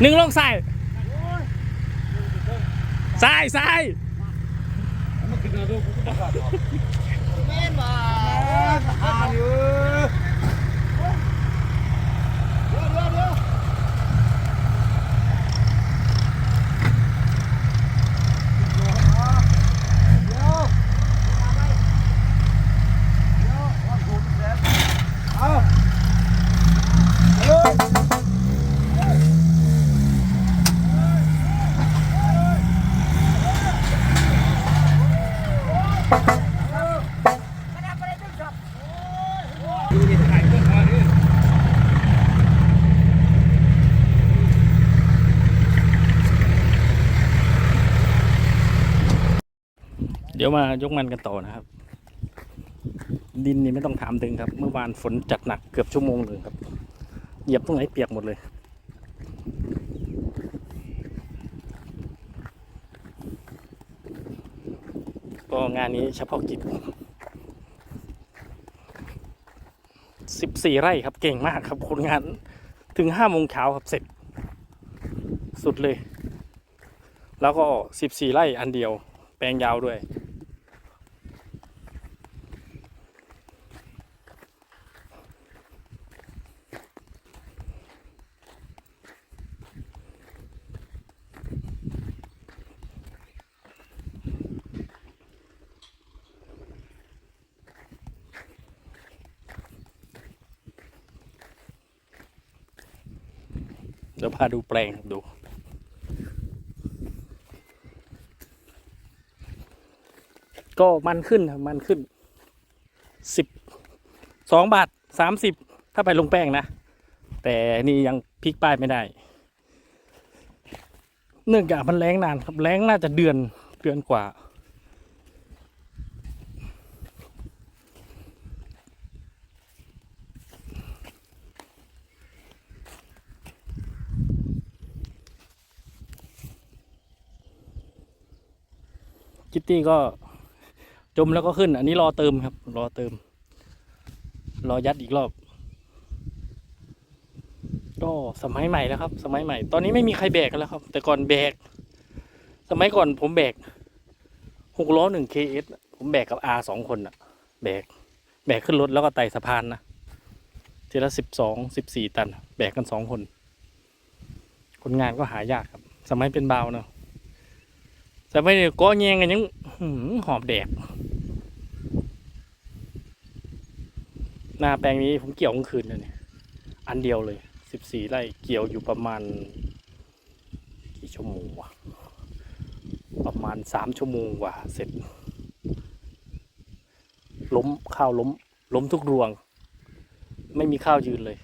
หนึ่งลงซ้ายซ้ายซ้ายแม่นบ่หาอยู่เดี๋ยวเดี๋ยวเดี๋ยวเดี๋ยวเดี๋ยวว่าผมแซ่บเอาเร็ว เดี๋ยวมายกมันกันต่อนะครับ ดินนี่ไม่ต้องถามถึงครับ เมื่อวานฝนจัดหนักเกือบชั่วโมงเลยครับ เหยียบตรงไหนเปียกหมดเลย ก็งานนี้เฉพาะกิจสิบสี่ไร่ครับเก่งมากครับคนงานถึงห้าโมงเช้าครับเสร็จ สุดเลย แล้วก็สิบสี่ไร่อันเดียว แปลงยาวด้วย เดี๋ยวพาดูแปลงครับดู ก็มันขึ้นครับมันขึ้นสิบสองบาทสามสิบถ้าไปลงแป้งนะ แต่นี่ยังพลิกป้ายไม่ได้ เนื่องจากมันแรงนานครับแรงน่าจะเดือนเดือนกว่า คิตตี้ก็จมแล้วก็ขึ้น อันนี้รอเติมครับ รอเติม รอยัดอีกรอบ ก็สมัยใหม่แล้วครับ สมัยใหม่ ตอนนี้ไม่มีใครแบกกันแล้วครับ แต่ก่อนแบก สมัยก่อนผมแบกหกล้อหนึ่งเคเอสผมแบกกับอาสองคนอะแบก แบกขึ้นรถแล้วก็ไต่สะพานนะทีละสิบสองสิบสี่ตัน แบกกันสองคน คนงานก็หายากครับ สมัยเป็นเบาเนาะ แต่ไม่ได้ก้อแยงกันยังหืมหอบแดก หน้าแปลงนี้ผมเกี่ยวกลางคืนเลยเนี่ย อันเดียวเลยสิบสี่ไร่เกี่ยวอยู่ประมาณ กี่ชั่วโมงวะประมาณสามชั่วโมงกว่าเสร็จ ล้มข้าวล้ม ล้มทุกรวง ไม่มีข้าวยืนเลย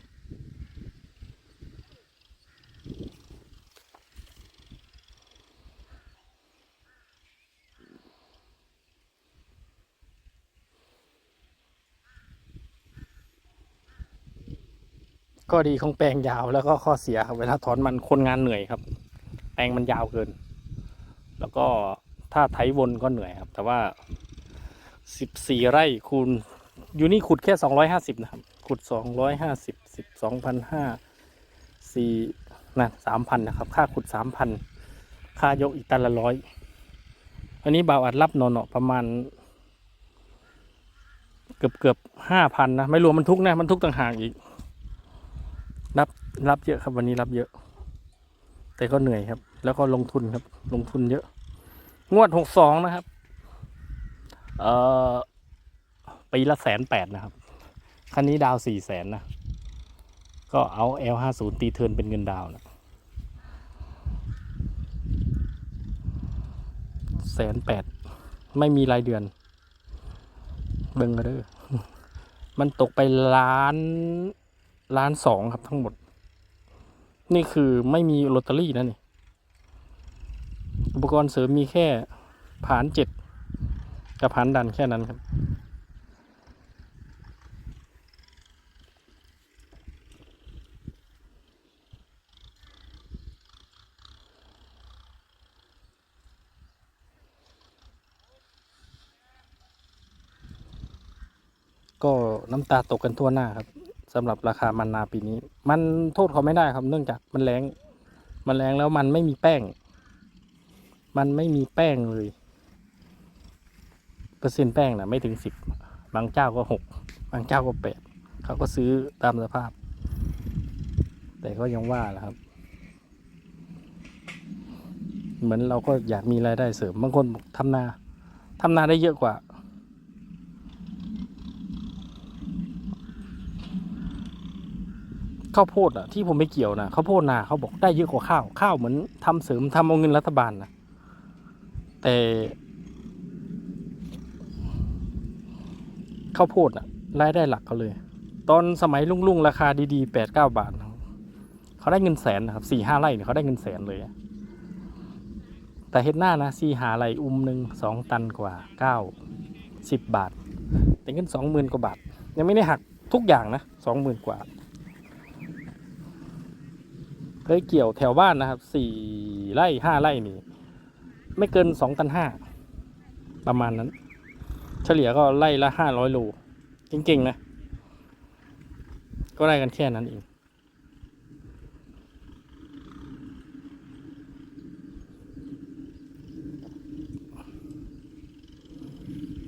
ก็ดีของแปลงยาวแล้วก็ข้อเสียครับเวลาถอนมันคนงานเหนื่อยครับ แปลงมันยาวเกิน แล้วก็ถ้าไถวนก็เหนื่อยครับ แต่ว่าสิบสี่ไร่คูณอยู่นี่ขุดแค่สองร้อยห้าสิบนะครับ ขุดสองร้อยห้าสิบสิบสองพันห้าสี่นะสามพันนะครับ ค่าขุดสามพันค่ายกอีกตันละร้อยอันนี้บ่าวอัดรับนอนประมาณ เกือบเกือบห้าพันนะ ไม่รวมมันทุกนะมันทุกต่างหากอีก รับเยอะครับ วันนี้รับเยอะ แต่ก็เหนื่อยครับ แล้วก็ลงทุนครับ ลงทุนเยอะ งวดหกสองนะครับ เอ่อปีละแสนแปดนะครับ คันนี้ดาวสี่แสนนะ ก็เอา L ห้าศูนย์ตีเทินเป็นเงินดาวนะแสนแปดไม่มีรายเดือน เบิ่งก็เด้อมันตกไปล้านล้านสองครับทั้งหมด นี่คือไม่มีลอตเตอรี่นะนี่ อุปกรณ์เสริมมีแค่ผานเจ็ดกับผานดันแค่นั้นครับ ก็น้ำตาตกกันทั่วหน้าครับ สำหรับราคามันนาปีนี้ มันโทษเขาไม่ได้ครับเนื่องจากมันแรงมันแรงแล้วมันไม่มีแป้ง มันไม่มีแป้งเลย เปอร์เซ็นต์แป้งนะไม่ถึงสิบบางเจ้าก็หกบางเจ้าก็แปดเขาก็ซื้อตามสภาพ แต่ก็ยังว่าแหละครับ เหมือนเราก็อยากมีรายได้เสริมบางคนทำนาทำนาได้เยอะกว่า ข้าวโพดอะที่ผมไม่เกี่ยวนะข้าวโพดนาเขาบอกได้เยอะกว่าข้าว ข้าวเหมือนทำเสริมทำเอาเงินรัฐบาลนะแต่ข้าวโพดอะรายได้หลักเขาเลย ตอนสมัยรุ่งๆราคาดีๆแปดเก้าบาทเขาได้เงินแสนนะครับสี่ห้าไร่เนี่ยเขาได้เงินแสนเลยแต่เฮ็ดหน้านะสี่หาไร่อุ้มหนึ่งสองตันกว่าเก้าสิบบาท แต่เงินสองหมื่นกว่าบาท ยังไม่ได้หักทุกอย่างนะสองหมื่นกว่า เคยเกี่ยวแถวบ้านนะครับสี่ไร่ห้าไร่นี่ ไม่เกินสองตันห้าประมาณนั้น เฉลี่ยก็ไร่ละห้าร้อยโลเก่งๆนะ ก็ได้กันแค่นั้นเอง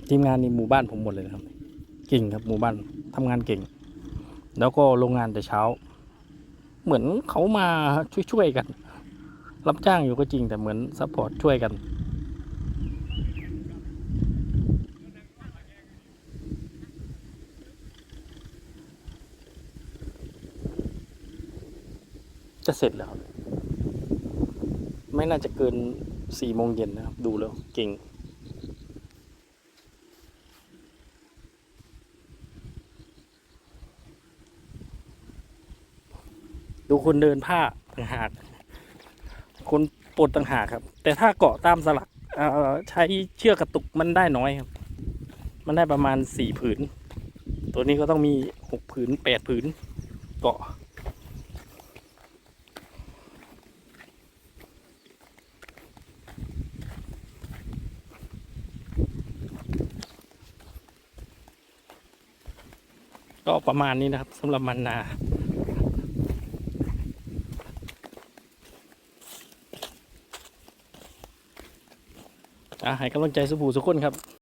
ทีมงานในหมู่บ้านผมหมดเลยนะครับ เก่งครับหมู่บ้านทำงานเก่ง แล้วก็โรงงานแต่เช้า เหมือนเขามาช่วยๆกัน รับจ้างอยู่ก็จริงแต่เหมือนซัพพอร์ตช่วยกันจะเสร็จแล้ว ไม่น่าจะเกินสี่โมงเย็นนะครับ ดูแล้ว เก่ง ดูคนเดินผ้าต่างหาก คนปลดต่างหากครับ แต่ถ้าเกาะตามสลักเอ่อใช้เชือกกระตุกมันได้น้อยครับ มันได้ประมาณสี่ผืน ตัวนี้ก็ต้องมีหกผืนแปดผืนเกาะก็ประมาณนี้นะครับสำหรับมันนา อะให้กำลังใจสุภูสุกคนครับ